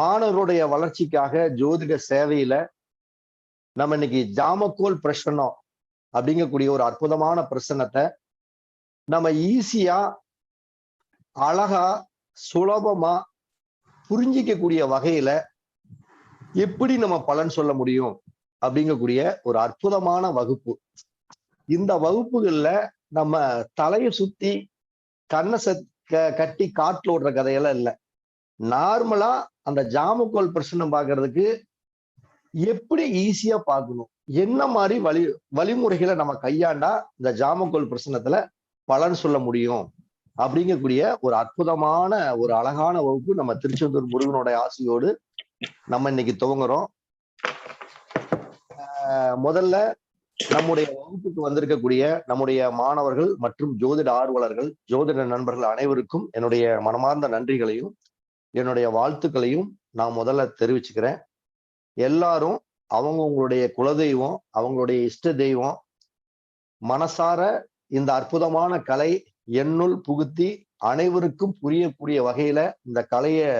மாணவருடைய வளர்ச்சிக்காக ஜோதிட சேவையில நம்ம இன்னைக்கு ஜாமக்கோல் பிரசனம் அப்படிங்கக்கூடிய ஒரு அற்புதமான பிரசனத்தை நம்ம ஈஸியா அழகா சுலபமா புரிஞ்சிக்கக்கூடிய வகையில எப்படி நம்ம பலன் சொல்ல முடியும் அப்படிங்கக்கூடிய ஒரு அற்புதமான வகுப்பு. இந்த வகுப்புகள்ல நம்ம தலையை சுத்தி கண்ணை க- கட்டி காட்டுல ஓடுற கதையெல்லாம் இல்லை. நார்மலா அந்த ஜாமக்கோல் பிரச்சனை பாக்குறதுக்கு எப்படி ஈஸியா பார்க்கணும் என்ன மாதிரி வழி வழிமுறைகளை நம்ம கையாண்டா இந்த ஜாமக்கோல் பிரச்சனத்துல பலன் சொல்ல முடியும்? அப்படிங்கக்கூடிய ஒரு அற்புதமான ஒரு அழகான வகுப்பு நம்ம திருச்செந்தூர் முருகனுடைய ஆசையோடு நம்ம இன்னைக்கு துவங்குறோம். ஆஹ் முதல்ல நம்முடைய வகுப்புக்கு வந்திருக்கக்கூடிய நம்முடைய மாணவர்கள் மற்றும் ஜோதிட ஆர்வலர்கள் ஜோதிட நண்பர்கள் அனைவருக்கும் என்னுடைய மனமார்ந்த நன்றிகளையும் என்னுடைய வாழ்த்துக்களையும் நான் முதல்ல தெரிவிச்சுக்கிறேன். எல்லாரும் அவங்கவுங்களுடைய குலதெய்வம் அவங்களுடைய இஷ்ட தெய்வம் மனசார இந்த அற்புதமான கலை என்னுள் புகுத்தி அனைவருக்கும் புரியக்கூடிய வகையில இந்த கலையை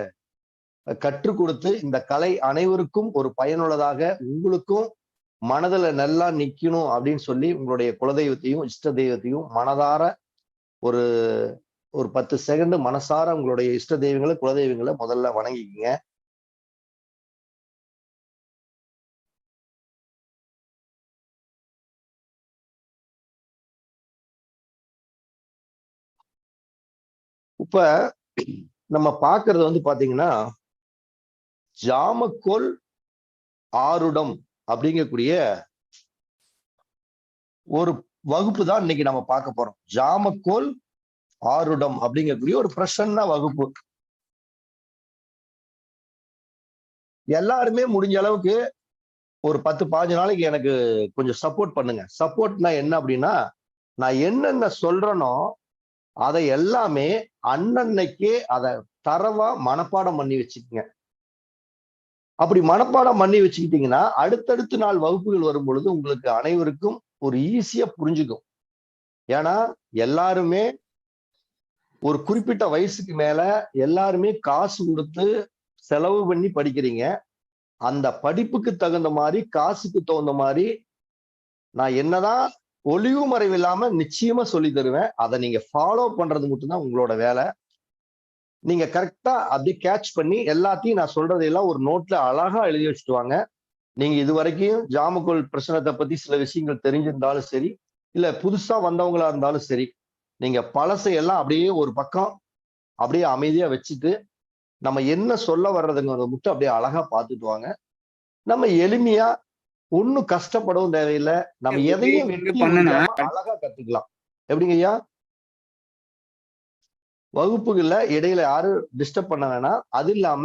கற்றுக் கொடுத்து இந்த கலை அனைவருக்கும் ஒரு பயனுள்ளதாக உங்களுக்கும் மனதுல நல்லா நிக்கணும் அப்படின்னு சொல்லி உங்களுடைய குலதெய்வத்தையும் இஷ்ட தெய்வத்தையும் மனதார ஒரு ஒரு பத்து செகண்ட் மனசார உங்களுடைய இஷ்ட தெய்வங்களை குலதெய்வங்களை முதல்ல வணங்கிக்கங்க. இப்ப நம்ம பாக்குறது வந்து பாத்தீங்கன்னா ஜாமக்கோல் ஆருடம் அப்படிங்கக்கூடிய ஒரு வகுப்பு தான் இன்னைக்கு நம்ம பார்க்க போறோம். ஜாமக்கோல் ஆருடம் அப்படிங்கக்கூடிய ஒரு பிரசன்ன வகுப்பு. எல்லாருமே முடிஞ்ச அளவுக்கு ஒரு பத்து பாஞ்சு நாளைக்கு எனக்கு கொஞ்சம் சப்போர்ட் பண்ணுங்க. சப்போர்ட்னா என்ன அப்படின்னா நான் என்னென்ன சொல்றேனோ அதை எல்லாமே அன்னன்னைக்கே அதை தரவா மனப்பாடம் பண்ணி வச்சுக்கங்க. அப்படி மனப்பாடம் பண்ணி வச்சுக்கிட்டீங்கன்னா அடுத்தடுத்த நாள் வகுப்புகள் வரும் பொழுது உங்களுக்கு அனைவருக்கும் ஒரு ஈஸியா புரிஞ்சுக்கும். ஏன்னா எல்லாருமே ஒரு குறிப்பிட்ட வயசுக்கு மேல எல்லாருமே காசு கொடுத்து செலவு பண்ணி படிக்கிறீங்க. அந்த படிப்புக்கு தகுந்த மாதிரி காசுக்கு தகுந்த மாதிரி நான் என்னதான் ஒளிவு மறைவு இல்லாம நிச்சயமா சொல்லி தருவேன். அதை நீங்க ஃபாலோ பண்றது மட்டும்தான் உங்களோட வேலை. நீங்க கரெக்டா அப்படியே கேட்ச் பண்ணி எல்லாத்தையும் நான் சொல்றதையெல்லாம் ஒரு நோட்ல அழகா எழுதி வச்சுட்டு வாங்க நீங்க இது வரைக்கும் ஜாமக்கோல் பிரச்சனத்தை பத்தி சில விஷயங்கள் தெரிஞ்சிருந்தாலும் சரி இல்ல புதுசா வந்தவங்களா இருந்தாலும் சரி நீங்க பழசையெல்லாம் அப்படியே ஒரு பக்கம் அப்படியே அமைதியா வச்சுட்டு நம்ம என்ன சொல்ல வர்றதுங்கிறத மட்டும் அப்படியே அழகா பார்த்துட்டு வாங்க. நம்ம எளிமையா ஒன்னும் கஷ்டப்படவும் தேவையில்லை. நம்ம எதையும் அழகா கத்துக்கலாம். எப்படிங்க ஐயா? வகுப்புகள்ல இடையில யாரும் டிஸ்டர்ப் பண்ண வேணாம். அது இல்லாம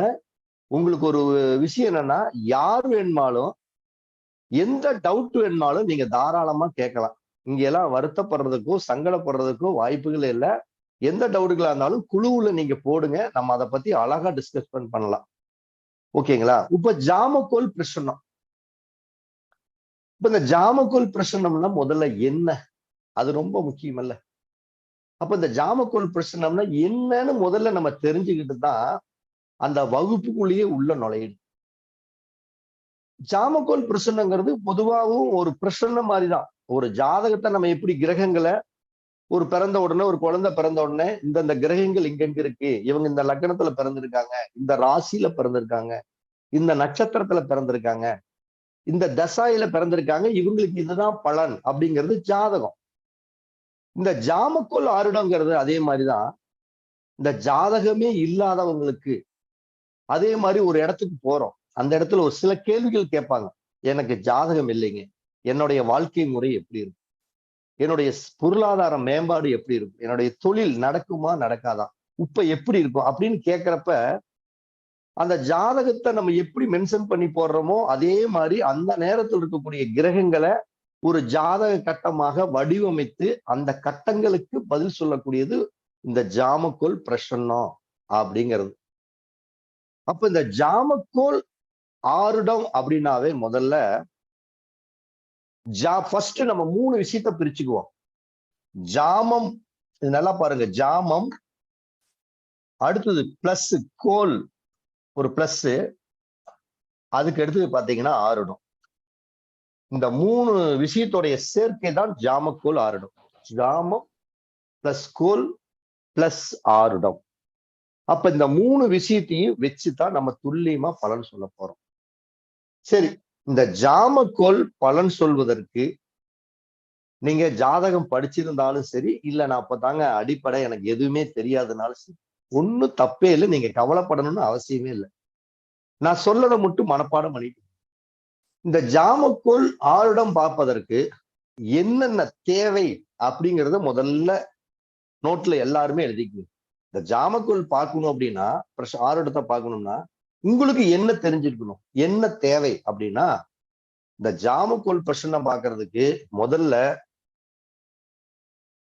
உங்களுக்கு ஒரு விஷயம் என்னன்னா யார் வேணுமாலும் எந்த டவுட் வேணுமாலும் நீங்க தாராளமா கேட்கலாம். இங்க எல்லாம் வருத்தப்படுறதுக்கோ சங்கடப்படுறதுக்கோ வாய்ப்புகள் இல்லை. எந்த டவுட்டுகளா இருந்தாலும் குழுவுல நீங்க போடுங்க. நம்ம அதை பத்தி அழகா டிஸ்கஸ் பண்ணலாம். ஓகேங்களா? இப்ப ஜாமக்கோல் பிரசனம் இப்ப இந்த ஜாமக்கோல் பிரசனம்னா முதல்ல என்ன? அது ரொம்ப முக்கியம் இல்ல அப்ப இந்த ஜாமக்கோல் பிரசனம்னா என்னன்னு முதல்ல நம்ம தெரிஞ்சுக்கிட்டு தான் அந்த வகுப்புக்குள்ளேயே உள்ள நுழையிடும் ஜாமக்கோல் பிரசனங்கிறது பொதுவாகவும் ஒரு பிரசன்ன மாதிரி தான். ஒரு ஜாதகத்தை நம்ம எப்படி கிரகங்களை ஒரு பிறந்த உடனே ஒரு குழந்தை பிறந்த உடனே இந்த இந்த கிரகங்கள் இங்கெங்க இருக்கு? இவங்க இந்த லக்னத்துல பிறந்திருக்காங்க. இந்த ராசியில பிறந்திருக்காங்க. இந்த நட்சத்திரத்துல பிறந்திருக்காங்க. இந்த தசாயில பிறந்திருக்காங்க. இவங்களுக்கு இதுதான் பலன் அப்படிங்கிறது ஜாதகம். இந்த ஜாமக்கோல் ஆருடங்கிறது அதே மாதிரிதான். இந்த ஜாதகமே இல்லாதவங்களுக்கு அதே மாதிரி ஒரு இடத்துக்கு போறோம். அந்த இடத்துல ஒரு சில கேள்விகள் கேட்பாங்க. எனக்கு ஜாதகம் இல்லைங்க. என்னுடைய வாழ்க்கை முறை எப்படி இருக்கும்? என்னுடைய பொருளாதார மேம்பாடு எப்படி இருக்கும்? என்னுடைய தொழில் நடக்குமா நடக்காதா? இப்ப எப்படி இருக்கும்? அப்படின்னு கேட்கிறப்ப அந்த ஜாதகத்தை நம்ம எப்படி மென்ஷன் பண்ணி போடுறோமோ அதே மாதிரி அந்த நேரத்தில் இருக்கக்கூடிய கிரகங்களை ஒரு ஜாதக கட்டமாக வடிவமைத்து அந்த கட்டங்களுக்கு பதில் சொல்லக்கூடியது இந்த ஜாமக்கோல் பிரசன்னம் அப்படிங்கிறது. அப்ப இந்த ஜாமக்கோல் ஆருடம் அப்படின்னாவே முதல்ல ஜா ஃபர்ஸ்ட் நம்ம மூணு விஷயத்த பிரிச்சுக்குவோம். ஜாமம் இது நல்லா பாருங்க. ஜாமம் அடுத்தது பிளஸ் கோல் ஒரு பிளஸ் அதுக்கு எடுத்து பாத்தீங்கன்னா ஆறுடும். இந்த மூணு விஷயத்துடைய சேர்க்கை தான் ஜாமக்கோல் ஆறுடும். ஜாமம் பிளஸ் கோல் பிளஸ் ஆறுடம். அப்ப இந்த மூணு விஷயத்தையும் வச்சுதான் நம்ம துல்லியமா பலன் சொல்ல போறோம். சரி இந்த ஜாமக்கோல் பலன் சொல்வதற்கு நீங்க ஜாதகம் படிச்சிருந்தாலும் சரி இல்ல நான் அப்பதாங்க அடிப்படை எனக்கு எதுவுமே தெரியாதனாலும் சரி ஒன்னும் தப்பே இல்லை நீங்க கவலைப்படணும்னு அவசியமே இல்லை. நான் சொல்லதை மட்டும் மனப்பாடம் பண்ணிட்டு இந்த ஜாமக்கோல் ஆருடம் பார்ப்பதற்கு என்னென்ன தேவை அப்படிங்கறத முதல்ல நோட்ல எல்லாருமே எழுதிக்கணும். இந்த ஜாமக்கோல் பார்க்கணும் அப்படின்னா பிரஷ் ஆருடத்தை பார்க்கணும்னா உங்களுக்கு என்ன தெரிஞ்சிருக்கணும்? என்ன தேவை? அப்படின்னா இந்த ஜாமக்கோல் பிரச்சனை பாக்குறதுக்கு முதல்ல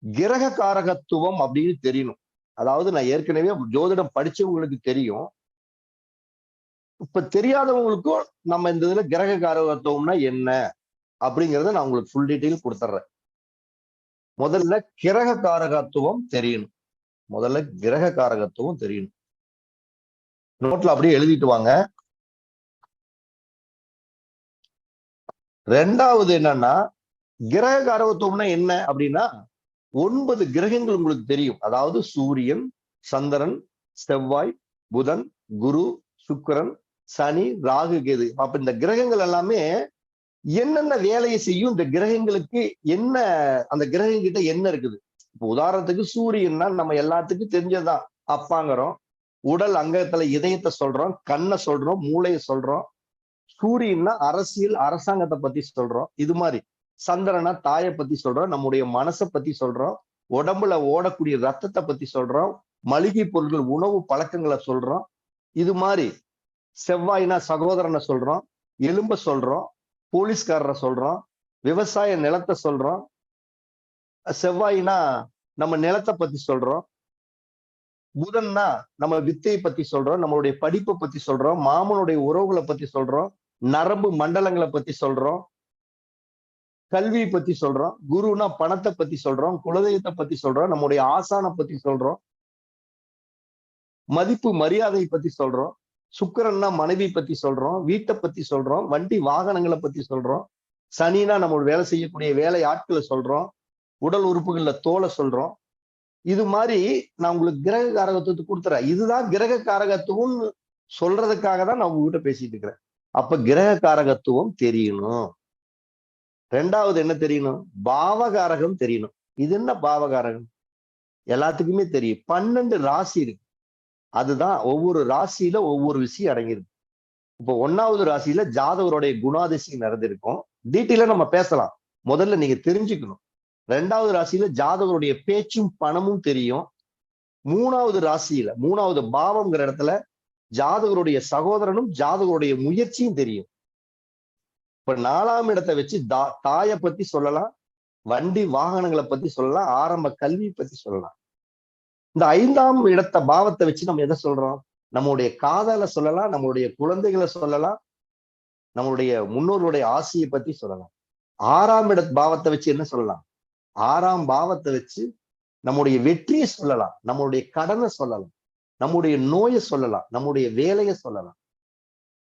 கிரக காரகத்துவம் அப்படின்னு தெரியணும். அதாவது நான் ஏற்கனவே ஜோதிடம் படிச்சவங்களுக்கு தெரியும். இப்ப தெரியாதவங்களுக்கும் நம்ம இந்த இதுல கிரக காரகத்துவம்னா என்ன? அப்படிங்கறத நான் உங்களுக்கு ஃபுல் டீட்டெயில் கொடுத்துட்றேன் முதல்ல கிரக காரகத்துவம் தெரியணும். முதல்ல கிரக காரகத்துவம் தெரியணும். நோட்ல அப்படியே எழுதிட்டு வாங்க. ரெண்டாவது என்னன்னா கிரக காரகத்துவம்னா என்ன அப்படின்னா ஒன்பது கிரகங்கள் உங்களுக்கு தெரியும். அதாவது சூரியன் சந்திரன் செவ்வாய் புதன் குரு சுக்கரன் சனி ராகு கேது. அப்ப இந்த கிரகங்கள் எல்லாமே என்னென்ன வேலையை செய்யும் இந்த கிரகங்களுக்கு என்ன அந்த கிரகங்கிட்ட என்ன இருக்குது? இப்போ உதாரணத்துக்கு சூரியன்னா நம்ம எல்லாத்துக்கும் தெரிஞ்சதுதான். அப்பாங்கிறோம். உடல் அங்கத்துல இதயத்தை சொல்றோம் கண்ணை சொல்றோம் மூளையை சொல்றோம் சூரியன்னா அரசியல் அரசாங்கத்தை பத்தி சொல்றோம். இது மாதிரி சந்திரனா தாயை பத்தி சொல்றோம் நம்முடைய மனசை பத்தி சொல்றோம் உடம்புல ஓடக்கூடிய ரத்தத்தை பத்தி சொல்றோம் மளிகை பொருட்கள் உணவு பழக்கங்களை சொல்றோம். இது மாதிரி செவ்வாய்னா சகோதரனை சொல்றோம் எலும்ப சொல்றோம் போலீஸ்காரரை சொல்றோம் விவசாய நிலத்தை சொல்றோம். செவ்வாய்னா நம்ம நிலத்தை பத்தி சொல்றோம். புதன்னா நம்ம வித்தையை பத்தி சொல்றோம் நம்மளுடைய படிப்பை பத்தி சொல்றோம் மாமனுடைய உறவுகளை பத்தி சொல்றோம் நரம்பு மண்டலங்களை பத்தி சொல்றோம் கல்வியை பத்தி சொல்றோம் குருனா பணத்தை பத்தி சொல்றோம் குலதெய்வத்தை பத்தி சொல்றோம் நம்முடைய ஆசானை பத்தி சொல்றோம் மதிப்பு மரியாதையை பத்தி சொல்றோம் சுக்கரன்னா மனைவி பத்தி சொல்றோம் வீட்டை பத்தி சொல்றோம் வண்டி வாகனங்களை பத்தி சொல்றோம் சனினா நம்ம வேலை செய்யக்கூடிய வேலை ஆட்களை சொல்றோம் உடல் உறுப்புகள்ல தோலை சொல்றோம் இது மாதிரி நான் உங்களுக்கு கிரக காரகத்துவத்தை கொடுத்துறேன். இதுதான் கிரக காரகத்துவம் சொல்றதுக்காக தான் நான் உங்ககிட்ட பேசிட்டு இருக்கிறேன். அப்ப கிரக காரகத்துவம் தெரியணும். ரெண்டாவது என்ன தெரியணும்? பாவகாரகம் தெரியணும். இது என்ன பாவகாரகம்? எல்லாத்துக்குமே தெரியும். பன்னெண்டு ராசி இருக்கு. அதுதான் ஒவ்வொரு ராசியில ஒவ்வொரு விஷயம் அடங்கியிருக்கு. இப்போ ஒன்னாவது ராசியில ஜாதகருடைய குணாதிசயம் நடந்திருக்கும். டீட்டெயிலா நம்ம பேசலாம். முதல்ல நீங்க தெரிஞ்சுக்கணும். ரெண்டாவது ராசியில ஜாதகருடைய பேச்சும் பணமும் தெரியும். மூணாவது ராசியில மூணாவது பாவம்ங்கிற இடத்துல ஜாதகருடைய சகோதரனும் ஜாதகருடைய முயற்சியும் தெரியும். இப்ப நாலாம் இடத்தை வச்சு தா தாயை பத்தி சொல்லலாம் வண்டி வாகனங்களை பத்தி சொல்லலாம் ஆரம்ப கல்வியை பத்தி சொல்லலாம். இந்த ஐந்தாம் இடத்த பாவத்தை வச்சு நம்ம எதை சொல்றோம்? நம்மளுடைய காதலை சொல்லலாம் நம்மளுடைய குழந்தைகளை சொல்லலாம் நம்மளுடைய முன்னோர்களுடைய ஆசையை பத்தி சொல்லலாம். ஆறாம் இட பாவத்தை வச்சு என்ன சொல்லலாம்? ஆறாம் பாவத்தை வச்சு நம்முடைய வெற்றியை சொல்லலாம். நம்மளுடைய கடனை சொல்லலாம். நம்முடைய நோயை சொல்லலாம். நம்முடைய வேலையை சொல்லலாம்.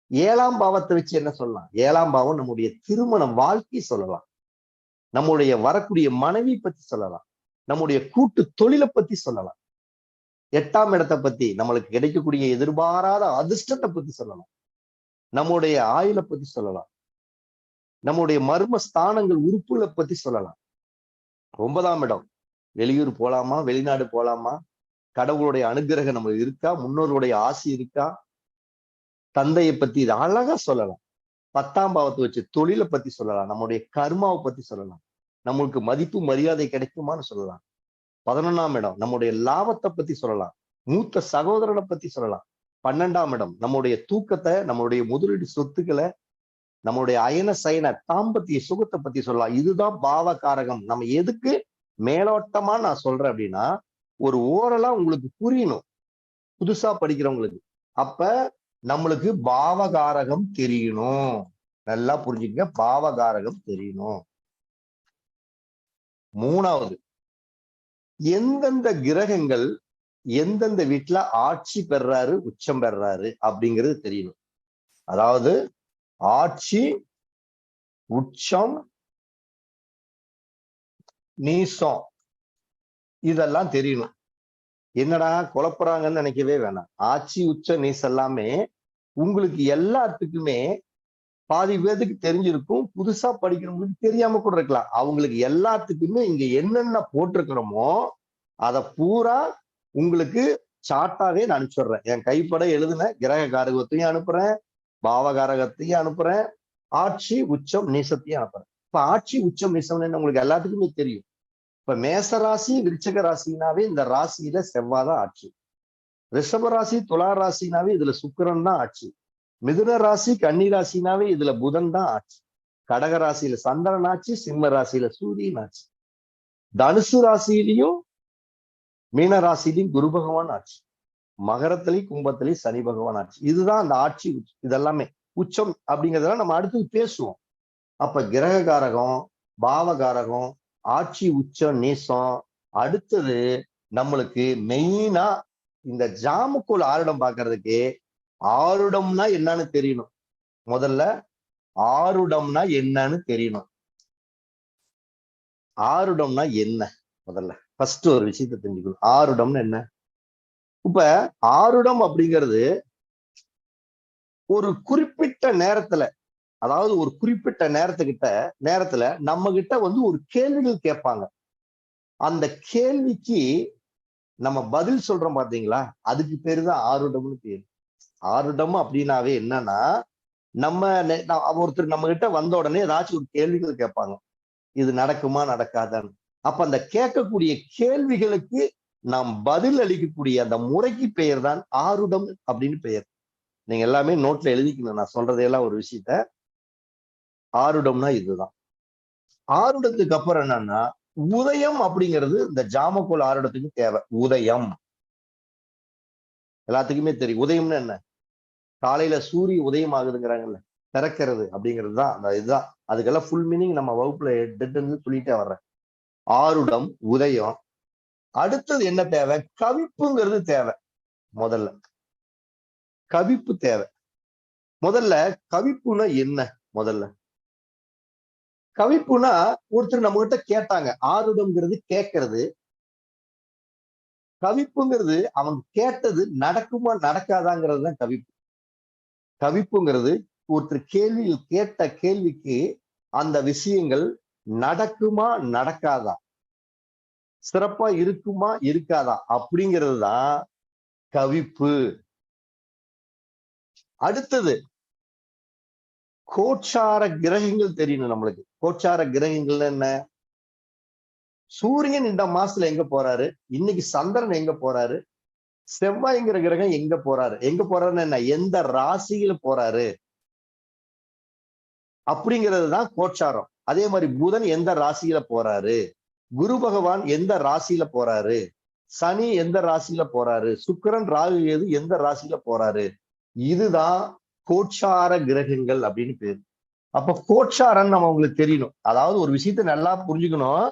ஏழாம் பாவத்தை வச்சு என்ன சொல்லலாம்? ஏழாம் பாவம் நம்முடைய திருமண வாழ்க்கை சொல்லலாம். நம்முடைய வரக்கூடிய மனைவி பத்தி சொல்லலாம். நம்முடைய கூட்டு தொழிலை பத்தி சொல்லலாம். எட்டாம் இடத்தை பத்தி நம்மளுக்கு கிடைக்கக்கூடிய எதிர்பாராத அதிர்ஷ்டத்தை பத்தி சொல்லலாம். நம்முடைய ஆயுளை பத்தி சொல்லலாம். நம்முடைய மர்ம ஸ்தானங்கள் உறுப்புகளை பத்தி சொல்லலாம். ஒன்பதாம் இடம். வெளியூர் போலாமா? வெளிநாடு போலாமா? கடவுளுடைய அனுகிரகம் நம்ம இருக்கா? முன்னோர்களுடைய ஆசி இருக்கா? தந்தையை பத்தி இது அழகா சொல்லலாம். பத்தாம் பாவத்தை வச்சு தொழிலை பத்தி சொல்லலாம். நம்முடைய கர்மாவை பத்தி சொல்லலாம். நம்மளுக்கு மதிப்பு மரியாதை கிடைக்குமான்னு சொல்லலாம். பதினொன்னாம் இடம் நம்முடைய லாபத்தை பத்தி சொல்லலாம். மூத்த சகோதரனை பத்தி சொல்லலாம். பன்னெண்டாம் இடம் நம்முடைய தூக்கத்தை நம்மளுடைய முதலீடு சொத்துக்களை நம்மளுடைய அயன சயன தாம்பத்திய சுகத்தை பத்தி சொல்லலாம். இதுதான் பாவகாரகம். நம்ம எதுக்கு மேலோட்டமா நான் சொல்றேன் அப்படின்னா ஒரு ஓரலா உங்களுக்கு புரியணும். புதுசா படிக்கிறவங்களுக்கு. அப்ப நம்மளுக்கு பாவகாரகம் தெரியணும். நல்லா புரிஞ்சுக்கங்க. பாவகாரகம் தெரியணும். மூணாவது எந்தெந்த கிரகங்கள் எந்தெந்த வீட்டுல ஆட்சி பெறாரு உச்சம் பெறாரு அப்படிங்கிறது தெரியணும். அதாவது ஆட்சி உச்சம் நீசம். இதெல்லாம் தெரியணும். என்னடா குழப்புறாங்கன்னு நினைக்கவே வேணாம். ஆட்சி உச்ச நீஸ் எல்லாமே உங்களுக்கு எல்லாத்துக்குமே பாதி பேத்துக்கு தெரிஞ்சிருக்கும். புதுசா படிக்கிறவங்களுக்கு தெரியாம கூட இருக்கலாம். அவங்களுக்கு எல்லாத்துக்குமே இங்க என்னென்ன போட்டிருக்கிறோமோ அதை பூரா உங்களுக்கு சார்ட்டாவே நான் அனுப்பிச்சுடுறேன் என் கைப்பட எழுதுன கிரக காரகத்தையும் அனுப்புறேன். பாவகாரகத்தையும் அனுப்புறேன். ஆட்சி உச்சம் நீசத்தையும் அனுப்புறேன். இப்ப ஆட்சி உச்சம் நீசம்னு உங்களுக்கு எல்லாத்துக்குமே தெரியும். இப்ப மேச ராசி விருச்சக ராசினாவே இந்த ராசியில செவ்வாதான் ஆட்சி. ரிஷப ராசி துலா ராசினாவே இதுல சுக்கிரன் தான் ஆட்சி. மிதுன ராசி கன்னி ராசினாவே இதுல புதன் தான் ஆட்சி. கடக ராசியில சந்திரன் ஆட்சி சிம்ம ராசியில சூரியன் ஆட்சி. தனுசு ராசியிலையும் மீன ராசியிலையும் குரு பகவான் ஆட்சி. மகரத்திலையும் கும்பத்திலையும் சனி பகவான் ஆட்சி. இதுதான் அந்த ஆட்சி இதெல்லாமே. உச்சம் அப்படிங்கறதெல்லாம் நம்ம அடுத்து பேசுவோம். அப்ப கிரக காரகம் பாவகாரகம் ஆட்சி உச்சம் நீசம் அடுத்தது நம்மளுக்கு மெயினா இந்த ஜாமுக்குள் ஆருடம் பாக்குறதுக்கு ஆருடம்னா என்னன்னு தெரியணும். முதல்ல ஆருடம்னா என்னன்னு தெரியணும். ஆருடம்னா என்ன முதல்ல? ஃபர்ஸ்ட் ஒரு விஷயத்தை தெரிஞ்சுக்கணும். ஆருடம்னு என்ன? இப்ப ஆருடம் அப்படிங்கிறது ஒரு குறிப்பிட்ட நேரத்துல அதாவது ஒரு குறிப்பிட்ட நேரத்துக்கிட்ட நேரத்துல நம்ம கிட்ட வந்து ஒரு கேள்விகள் கேட்பாங்க. அந்த கேள்விக்கு நம்ம பதில் சொல்றோம் பாத்தீங்களா? அதுக்கு பேரு தான் ஆருடம்னு பேரு. ஆருடம் அப்படின்னாவே என்னன்னா நம்ம ஒருத்தர் நம்ம கிட்ட வந்த உடனே ஏதாச்சும் ஒரு கேள்விகள் கேட்பாங்க. இது நடக்குமா நடக்காதான்னு. அப்ப அந்த கேட்கக்கூடிய கேள்விகளுக்கு நாம் பதில் அளிக்கக்கூடிய அந்த முறைக்கு பெயர் தான் ஆருடம் அப்படின்னு பெயர். நீங்க எல்லாமே நோட்ல எழுதிக்கணும். நான் சொல்றதையெல்லாம் ஒரு விஷயத்த. ஆருடம்னா இதுதான். ஆருடத்துக்கு அப்புறம் என்னன்னா உதயம் அப்படிங்கிறது இந்த ஜாமக்கோல் ஆருடத்துக்கு தேவை. உதயம். எல்லாத்துக்குமே தெரியும். உதயம்னு என்ன? காலையில சூரிய உதயம் ஆகுதுங்கிறாங்கல்ல. திறக்கிறது அப்படிங்கிறது தான். அந்த இதுதான். அதுக்கெல்லாம் ஃபுல் மீனிங் நம்ம வகுப்புல டெட்டுன்னு சொல்லிட்டே வர்றேன். ஆருடம் உதயம் அடுத்தது என்ன தேவை? கவிப்புங்கிறது தேவை. முதல்ல. கவிப்பு தேவை. முதல்ல கவிப்புனா என்ன? முதல்ல. கவிப்புனா ஒருத்தர் நம்ம கிட்ட கேட்டாங்க. ஆருடம்ங்கிறது கேட்கறது. கவிப்புங்கிறது அவங்க கேட்டது நடக்குமா நடக்காதாங்கிறது தான் கவிப்பு. கவிப்புங்கிறது ஒருத்தர் கேள்வியில் கேட்ட கேள்விக்கு அந்த விஷயங்கள் நடக்குமா நடக்காதா? சிறப்பா இருக்குமா இருக்காதா? அப்படிங்கிறது தான் கவிப்பு. அடுத்தது கோச்சார கிரகங்கள் தெரியணும் நம்மளுக்கு. கோச்சார கிரகங்கள் என்ன? சூரியன் இந்த மாசத்துல எங்க போறாரு? இன்னைக்கு சந்திரன் எங்க போறாரு? செவ்வாய்ங்கிற கிரகம் எங்க போறாரு? எங்க போறாருன்னு என்ன? எந்த ராசியில போறாரு? அப்படிங்கிறது தான் கோச்சாரம். அதே மாதிரி புதன் எந்த ராசியில போறாரு? குரு பகவான் எந்த ராசியில போறாரு? சனி எந்த ராசியில போறாரு? சுக்கிரன் ராகு எது எந்த ராசியில போறாரு? இதுதான் கோட்சார கிரகங்கள் அப்படின்னு பேரு. அப்ப கோட்சாரன் நம்ம உங்களுக்கு தெரியணும். அதாவது ஒரு விஷயத்த நல்லா புரிஞ்சுக்கணும்.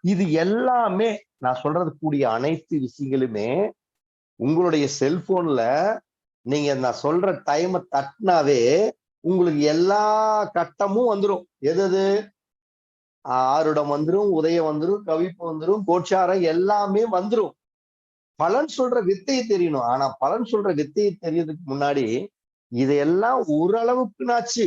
இது எல்லாமே நான் சொல்றது கூடிய அனைத்து விஷயங்களுமே உங்களுடைய செல்போன்ல நீங்க நான் சொல்ற டைமை தட்டினாவே உங்களுக்கு எல்லா கட்டமும் வந்துரும். எது எது ஆருடம் வந்துரும் உதயம் வந்துடும் கவிப்பு வந்துடும் கோட்சாரம் எல்லாமே வந்துரும். பலன் சொல்ற வித்தையை தெரியணும். ஆனா பலன் சொல்ற வித்தையை தெரியறதுக்கு முன்னாடி இதையெல்லாம் ஓரளவுக்குனாச்சு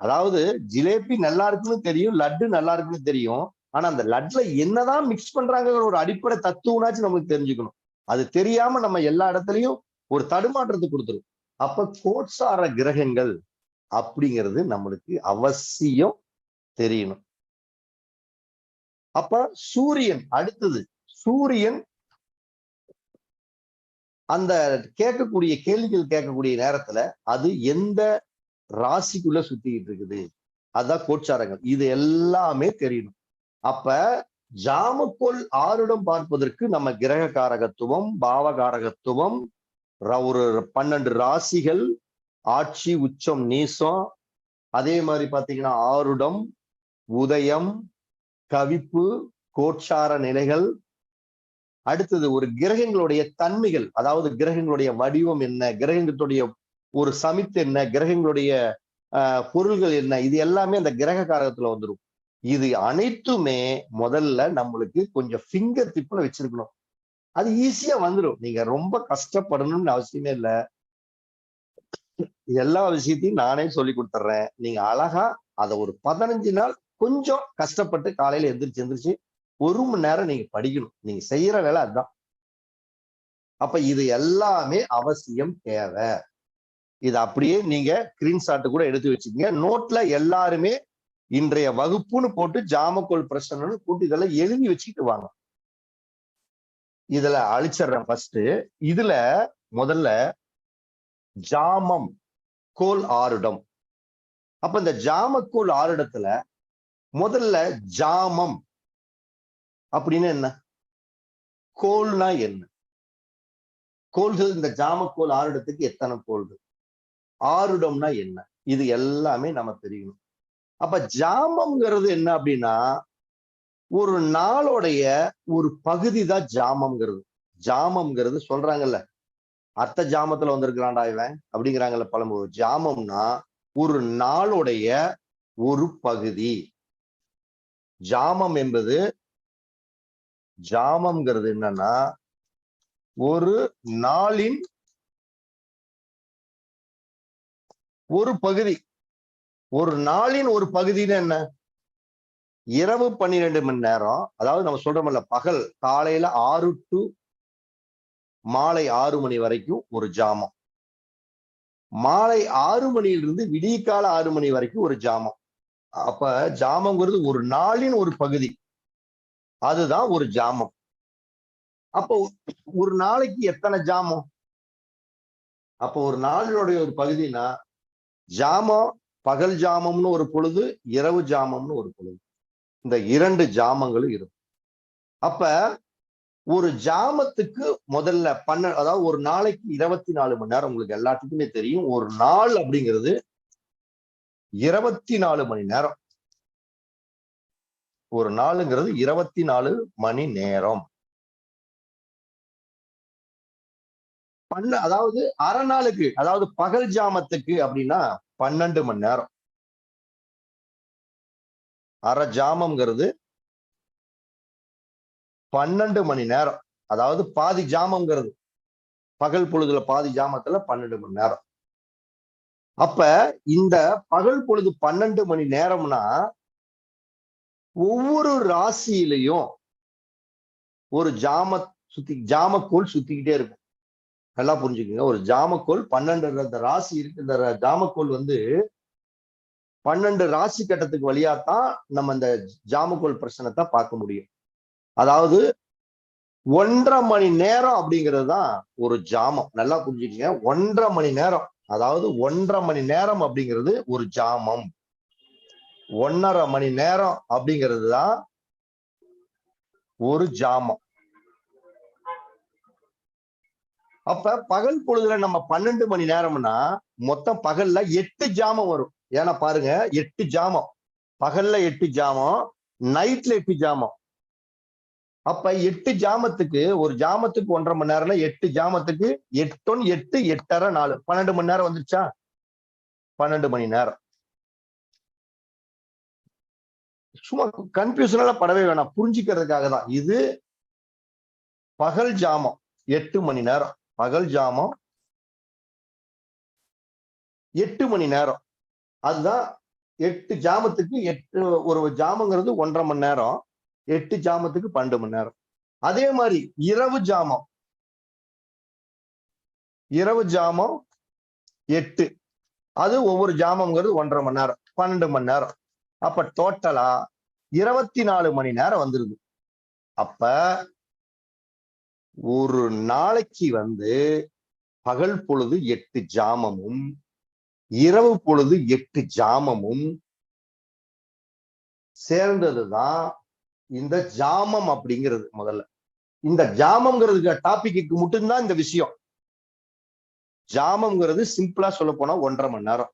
அதாவது ஜிலேபி நல்லா இருக்குன்னு தெரியும் லட்டு நல்லா இருக்குன்னு தெரியும். ஆனா அந்த லட்ல என்னதான் மிக்ஸ் பண்றாங்கிற ஒரு அடிப்படை தத்துவம்னாச்சும் நமக்கு தெரிஞ்சுக்கணும். அது தெரியாம நம்ம எல்லா இடத்துலயும் ஒரு தடுமாற்றத்தை கொடுத்துரும். அப்ப கோட்சார கிரகங்கள் அப்படிங்கிறது நம்மளுக்கு அவசியம். தெரியணும். அப்ப சூரியன் அடுத்தது சூரியன் அந்த கேட்கக்கூடிய கேள்விகள் கேட்கக்கூடிய நேரத்துல அது எந்த ராசிக்குள்ள சுத்திக்கிட்டு இருக்குது? அதான் கோச்சாரங்கள் இது எல்லாமே தெரியணும். அப்ப ஜாமக்கோல் ஆருடம் பார்ப்பதற்கு நம்ம கிரக காரகத்துவம் பாவகாரகத்துவம் ஒரு பன்னெண்டு ராசிகள் ஆட்சி உச்சம் நீசம் அதே மாதிரி பாத்தீங்கன்னா ஆருடம் உதயம் கவிப்பு கோட்சார நிலைகள். அடுத்தது ஒரு கிரகங்களுடைய தன்மைகள். அதாவது கிரகங்களுடைய வடிவம் என்ன? கிரகங்களுடைய ஒரு சமித்து என்ன? கிரகங்களுடைய பொருள்கள் என்ன? இது எல்லாமே அந்த கிரக காரகத்துல வந்துடும் இது அனைத்துமே முதல்ல நம்மளுக்கு கொஞ்சம் ஃபிங்கர் டிப்ல வச்சிருக்கணும். அது ஈஸியா வந்துடும் நீங்க ரொம்ப கஷ்டப்படணும்னு அவசியமே இல்ல. எல்லா விஷயத்தையும் நானே சொல்லி கொடுத்துட்றேன் நீங்க அழகா அதை ஒரு பதினஞ்சு நாள் கொஞ்சம் கஷ்டப்பட்டு காலையில எந்திரிச்சு எந்திரிச்சு ஒரு மணி நேரம் நீங்க படிக்கணும். நீங்க செய்யற வேலை அதுதான் அப்ப இது எல்லாமே அவசியம் தேவை. இது அப்படியே நீங்க ஸ்கிரீன்ஷாட் கூட எடுத்து வச்சுக்கங்க. நோட்ல எல்லாருமே இன்றைய வகுப்புன்னு போட்டு ஜாமக்கோல் பிரச்சனைன்னு கூட்டி இதெல்லாம் எழுதி வச்சுக்கிட்டு வாங்க. இதுல அழிச்சிடுறேன் ஃபர்ஸ்ட் இதுல முதல்ல ஜாமம் கோல் ஆருடம். அப்ப இந்த ஜாமக்கோல் ஆருடத்துல முதல்ல ஜாமம். அப்படின்னு என்ன? கோல்னா என்ன? கோள்கள் இந்த ஜாமக்கோல் ஆறுடத்துக்கு எத்தனை கோள்கள்? ஆறுடம்னா என்ன? இது எல்லாமே நம்ம தெரியணும் அப்ப ஜாமம்ங்கிறது என்ன அப்படின்னா ஒரு நாளுடைய ஒரு பகுதி தான் ஜாமம்ங்கிறது. ஜாமம்ங்கிறது சொல்றாங்கல்ல அர்த்த ஜாமத்துல வந்திருக்கிறான்டா இவன் அப்படிங்கிறாங்கல்ல பழம்பு ஜாமம்னா ஒரு நாளுடைய ஒரு பகுதி. ஜாமம் என்பது ஜாமம்ங்கிறது என்னன்னா ஒரு நாளின் ஒரு பகுதி. ஒரு நாளின் ஒரு பகுதின்னு என்ன? இரவு பன்னிரெண்டு மணி நேரம். அதாவது நம்ம சொல்றோம்ல பகல் காலையில ஆறு டு மாலை ஆறு மணி வரைக்கும் ஒரு ஜாமம். மாலை ஆறு மணியிலிருந்து விடிய கால ஆறு மணி வரைக்கும் ஒரு ஜாமம். அப்ப ஜாமங்கிறது ஒரு நாளின் ஒரு பகுதி. அதுதான் ஒரு ஜாமம். அப்போ ஒரு நாளைக்கு எத்தனை ஜாமம்? அப்போ ஒரு நாளினுடைய ஒரு பகுதினா ஜாமம் பகல் ஜாமம்னு ஒரு பொழுது இரவு ஜாமம்னு ஒரு பொழுது. இந்த இரண்டு ஜாமங்களும் இருக்கும் அப்ப ஒரு ஜாமத்துக்கு முதல்ல பண்ண அதாவது ஒரு நாளைக்கு இருபத்தி நாலு மணி நேரம் உங்களுக்கு எல்லாத்துக்குமே தெரியும். ஒரு நாள் அப்படிங்கிறது இருபத்தி நாலு மணி நேரம். ஒரு நாளுங்கிறது இருபத்தி நாலு மணி நேரம். பண்ண அதாவது அரை நாளுக்கு அதாவது பகல் ஜாமத்துக்கு அப்படின்னா பன்னெண்டு மணி நேரம். அரை ஜாமம்ங்கிறது பன்னெண்டு மணி நேரம். அதாவது பாதி ஜாமம்ங்கிறது பகல் பொழுதுல பாதி ஜாமத்துல பன்னெண்டு மணி நேரம். அப்ப இந்த பகல் பொழுது பன்னெண்டு மணி நேரம்னா ஒவ்வொரு ராசியிலையும் ஒரு ஜாம சுத்தி ஜாமக்கோள் சுத்திக்கிட்டே இருக்கும். நல்லா புரிஞ்சுக்கோங்க. ஒரு ஜாமக்கோள் பன்னெண்டு அந்த ராசி இருக்கு. இந்த ஜாமக்கோள் வந்து பன்னெண்டு ராசி கட்டத்துக்கு வழியாத்தான் நம்ம இந்த ஜாமக்கோள் பிரச்சனத்தை பார்க்க முடியும். அதாவது ஒன்றரை மணி நேரம் அப்படிங்கிறது தான் ஒரு ஜாமம். நல்லா புரிஞ்சுக்கங்க. ஒன்றரை மணி நேரம். அதாவது ஒன்றரை மணி நேரம் அப்படிங்கிறது ஒரு ஜாமம். ஒன்னரை மணி நேரம் அப்படிங்கிறது தான் ஒரு ஜாமம். அப்ப பகல் பொழுதுல நம்ம பன்னெண்டு மணி நேரம்னா மொத்தம் பகல்ல எட்டு ஜாமம் வரும். ஏன்னா பாருங்க எட்டு ஜாமம். பகல்ல எட்டு ஜாமம் நைட்ல எட்டு ஜாமம். அப்ப எட்டு ஜாமத்துக்கு ஒரு ஜாமத்துக்கு ஒன்றரை மணி நேரம்ல எட்டு ஜாமத்துக்கு எட்டொன்னு எட்டு எட்டரை நாலு. பன்னெண்டு மணி நேரம் வந்துருச்சா? பன்னெண்டு மணி நேரம். சும்மா கன்ஃபியூஷனால படவே வேணாம். புரிஞ்சுக்கிறதுக்காக தான். இது பகல் ஜாமம். எட்டு மணி நேரம். பகல் ஜாமம். எட்டு மணி நேரம். அதுதான் எட்டு ஜாமத்துக்கு எட்டு ஒரு ஜாமங்கிறது ஒன்றரை மணி நேரம். எட்டு ஜாமத்துக்கு பன்னெண்டு மணி நேரம். அதே மாதிரி இரவு ஜாமம். இரவு ஜாமம் எட்டு. அது ஒவ்வொரு ஜாமம்ங்கிறது ஒன்றரை மணி நேரம் பன்னெண்டு மணி நேரம். அப்ப டோட்டலா இருபத்தி நாலு மணி நேரம் வந்துருது. அப்ப ஒரு நாளைக்கு வந்து பகல் பொழுது எட்டு ஜாமமும் இரவு பொழுது எட்டு ஜாமமும் சேர்ந்ததுதான் இந்த ஜாமம் அப்படிங்கிறது முதல்ல. இந்த ஜாமம்ங்கிறதுக்கு டாபிக்கு மட்டும்தான் இந்த விஷயம். ஜாமம்ங்கிறது சிம்பிளா சொல்ல போனா ஒன்றரை மணி நேரம்.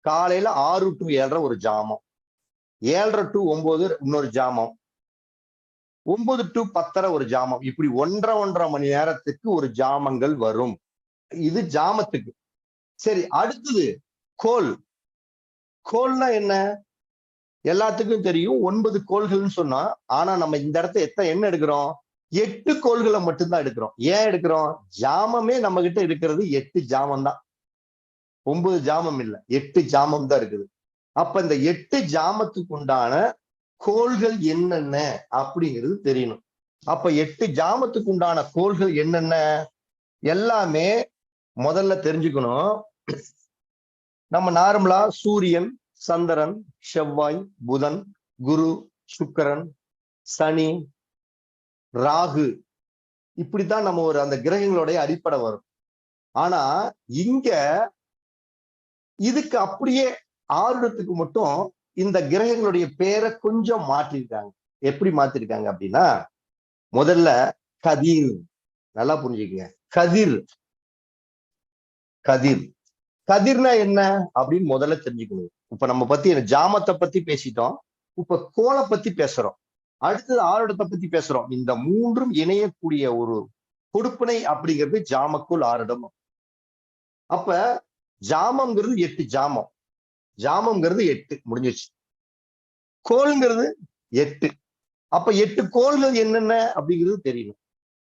காலையில ஆறு டு ஏழரை ஒரு ஜாமம். ஏழரை டு ஒன்பது இன்னொரு ஜாமம். ஒன்பது டு பத்தரை ஒரு ஜாமம். இப்படி ஒன்றரை ஒன்றரை மணி நேரத்துக்கு ஒரு ஜாமங்கள் வரும். இது ஜாமத்துக்கு. சரி அடுத்தது கோல். கோல்னா என்ன? எல்லாத்துக்கும் தெரியும். ஒன்பது கோள்கள்னு சொன்னா ஆனா நம்ம இந்த இடத்த எத்தனை என்ன எடுக்கிறோம்? எட்டு கோள்களை மட்டும்தான் எடுக்கிறோம். ஏன் எடுக்கிறோம்? ஜாமமே நம்ம கிட்ட இருக்கிறது எட்டு ஜாமம் தான் ஒன்பது ஜாமம் இல்ல. எட்டு ஜாமம் தான் இருக்குது. அப்ப இந்த எட்டு ஜாமத்துக்கு உண்டான கோள்கள் என்னென்ன அப்படிங்கிறது தெரியணும். அப்ப எட்டு ஜாமத்துக்கு உண்டான கோள்கள் என்னென்ன? எல்லாமே முதல்ல தெரிஞ்சுக்கணும். நம்ம நார்மலா சூரியன் சந்திரன் செவ்வாய் புதன் குரு சுக்கரன் சனி ராகு. இப்படித்தான் நம்ம ஒரு அந்த கிரகங்களுடைய அடிப்படை வரும். ஆனா இங்க இதுக்கு அப்படியே ஆறுடத்துக்கு மட்டும் இந்த கிரகங்களுடைய பேரை கொஞ்சம் மாற்றிருக்காங்க. எப்படி மாத்திருக்காங்க அப்படின்னா முதல்ல கதிர். நல்லா புரிஞ்சுக்கங்க. கதிர். கதிர். கதிர்னா என்ன? அப்படின்னு முதல்ல தெரிஞ்சுக்கணும். இப்ப நம்ம பத்தி ஜாமத்தை பத்தி பேசிட்டோம். இப்ப கோலை பத்தி பேசுறோம். அடுத்தது ஆருடத்தை பத்தி பேசுறோம். இந்த மூன்றும் இணையக்கூடிய ஒரு கொடுப்பனை அப்படிங்கிறது ஜாமக்குள் ஆருடம். அப்ப ஜாமங்கிறது எட்டு ஜாமம். ஜாமம்ங்கிறது எட்டு. முடிஞ்சிருச்சு. கோல்ங்கிறது எட்டு. அப்ப எட்டு கோள்கள் என்னென்ன அப்படிங்கிறது தெரியணும்.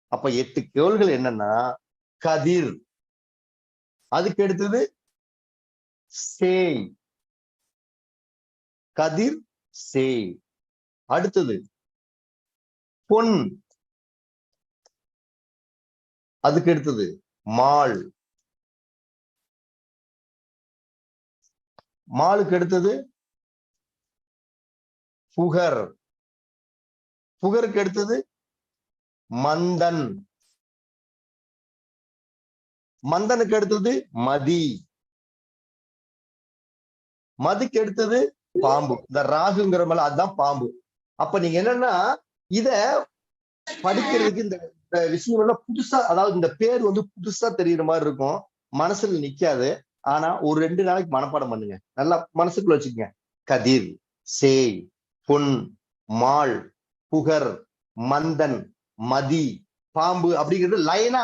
அப்ப எட்டு கோள்கள் என்னன்னா கதிர். அதுக்கு அடுத்தது சேய். கதிர் சே. அடுத்தது பொன். அதுக்கு அடுத்தது மால். மாலுக்கு அடுத்தது புகர். புகருக்கு அடுத்தது மந்தன். மந்தனுக்கு அடுத்தது மதி. மதிக்கு அடுத்தது பாம்பு. இந்த ராகுங்கிற மேல அதுதான் பாம்பு. அப்ப நீங்க என்னன்னா இத படிக்கிறதுக்கு இந்த இந்த விஷயம் எல்லாம் புதுசா அதாவது இந்த பேர் வந்து புதுசா தெரியுற மாதிரி இருக்கும். மனசுல நிக்காது. ஆனா ஒரு ரெண்டு நாளைக்கு மனப்பாடம் பண்ணுங்க. நல்லா மனசுக்குள்ள வச்சுக்கங்க. கதிர் சேய் பொன் மாள் புகர் மந்தன் மதி பாம்பு அப்படிங்கிறது லைனா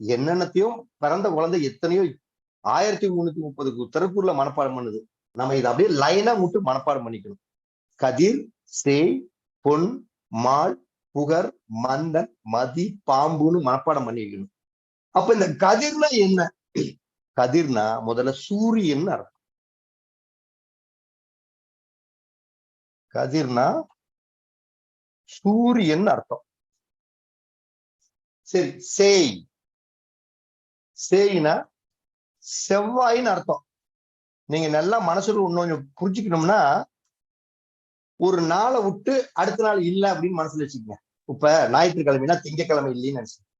என்னென்னத்தையும் பிறந்த குழந்தை எத்தனையோ ஆயிரத்தி முன்னூத்தி முப்பதுக்கு திருப்பூர்ல மனப்பாடம் பண்ணுது. நம்ம இதை அப்படியே லைனா விட்டு மனப்பாடம் பண்ணிக்கணும். கதிர் சேய் பொன் மால் புகர் மந்தன் மதி பாம்புன்னு மனப்பாடம் பண்ணிக்கணும் அப்ப இந்த கதிர்னா என்ன? கதிர்னா முதல்ல சூரியன் அர்த்தம். கதிர்னா சூரியன் அர்த்தம். சரி சேய். சேய்னா செவ்வாயின்னு அர்த்தம். நீங்க நல்லா மனசுல இன்னும் கொஞ்சம் புரிஞ்சுக்கணும்னா ஒரு நாளை விட்டு அடுத்த நாள் இல்ல அப்படின்னு மனசுல வச்சுக்கோங்க. இப்ப ஞாயிற்றுக்கிழமைனா திங்கக்கிழமை இல்லைன்னு நினைச்சுக்கோங்க.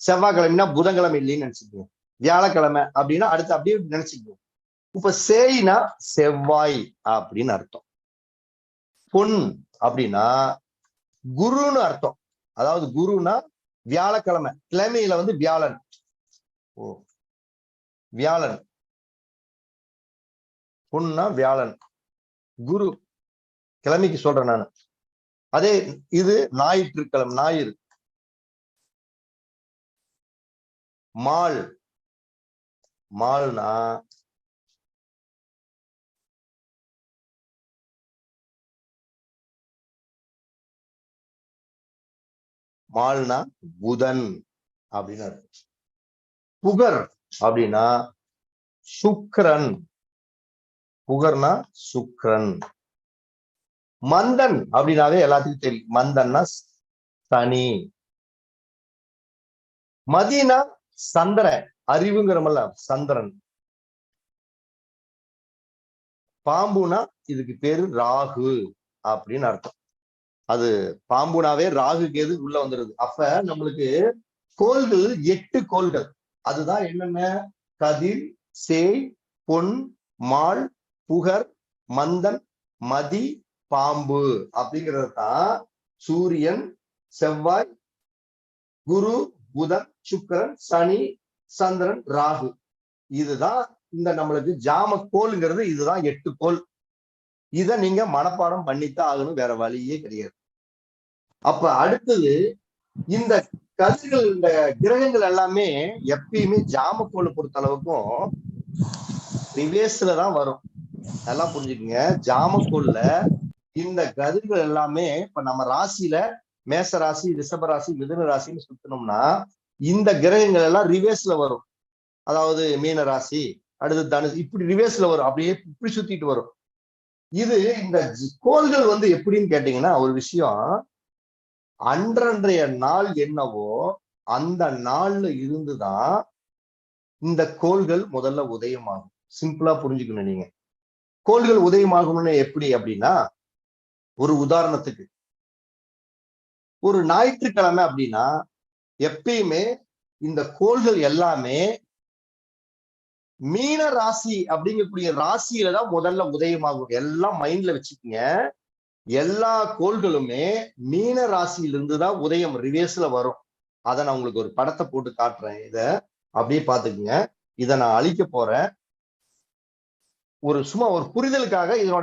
செவ்வாய்க்கிழமைனா புதன்கிழமை இல்லைன்னு நினைச்சுக்கோங்க. வியாழக்கிழமை அப்படின்னா அடுத்து அப்படியே நினைச்சுக்கோங்க. இப்ப சேய்னா செவ்வாய் அப்படின்னு அர்த்தம். பொன் அப்படின்னா குருன்னு அர்த்தம். அதாவது குருனா வியாழக்கிழமை. கிழமையில வந்து வியாழன். ஓ வியாழன். பொன்னா வியாழன். குரு கிழமைக்கு சொல்றேன் நான். அதே இது ஞாயிற்றுக்கிழமை ஞாயிறு. மால். மால்னா மால்னா புதன் அப்படின்னு புகர் அப்படின்னா சுக்கரன். புகர்னா சுக்ரன். மந்தன் அப்படின்னாவே எல்லாத்துக்கும் தெரியும். மந்தன்னா சனி. மதினா சந்திரன் அறிவுங்கிறமல்ல சந்திரன். பாம்புனா இதுக்கு பேரு ராகு அப்படின்னு அர்த்தம். அது பாம்புனாவே ராகு கேது உள்ள வந்துருது. அப்ப நம்மளுக்கு கோள்கள் எட்டு கோள்கள். அதுதான் என்னென்ன? கதிர் சேய் பொன் மால் புகர் மந்தன் மதி பாம்பு அப்படிங்கிறது தான் சூரியன் செவ்வாய் குரு புதன் சுக்கிரன் சனி சந்திரன் ராகு. இதுதான் இந்த நம்மளுக்கு ஜாம கோல்ங்கிறது இதுதான் எட்டு கோல் இத நீங்க மனப்பாடம் பண்ணித்தான் ஆகணும் வேற வழியே கிடையாது. அப்ப அடுத்தது இந்த கதிர்கள் இந்த கிரகங்கள் எல்லாமே எப்பயுமே ஜாமக்கோளை பொறுத்த அளவுக்கும் ரிவேஸ்ல தான் வரும். நல்லா புரிஞ்சுக்குங்க. ஜாமக்கோல்ல இந்த கதிர்கள் எல்லாமே இப்ப நம்ம ராசியில மேச ராசி ரிஷப ராசி மிதுன ராசின்னு சுத்தினோம்னா இந்த கிரகங்கள் எல்லாம் ரிவேஸ்ல வரும். அதாவது மீன ராசி அடுத்து தனுசு இப்படி ரிவேஸ்ல வரும். அப்படியே இப்படி சுத்திட்டு வரும். இது இந்த கோள்கள் வந்து எப்படின்னு கேட்டீங்கன்னா ஒரு விஷயம். அன்றன்றைய நாள் என்னவோ அந்த நாள்ல இருந்துதான் இந்த கோள்கள் முதல்ல உதயமாகும். சிம்பிளா புரிஞ்சுக்கணும் நீங்க. கோள்கள் உதயமாகணும்னு எப்படி அப்படின்னா ஒரு உதாரணத்துக்கு. ஒரு ஞாயிற்றுக்கிழமை அப்படின்னா எப்பயுமே இந்த கோள்கள் எல்லாமே மீன ராசி அப்படிங்கக்கூடிய ராசியில தான் முதல்ல உதயமாகும். எல்லாம் மைண்ட்ல வச்சுக்கோங்க. எல்லா கோள்களுமே மீன ராசியிலிருந்து தான் உதயம் ரிவேஸ்ல வரும். அதை நான் உங்களுக்கு ஒரு படத்தை போட்டு காட்டுறேன் இத. அப்படியே பாத்துக்குங்க இதை நான் அழிக்க போறேன். ஒரு சும்மா ஒரு புரிதலுக்காக இதனோட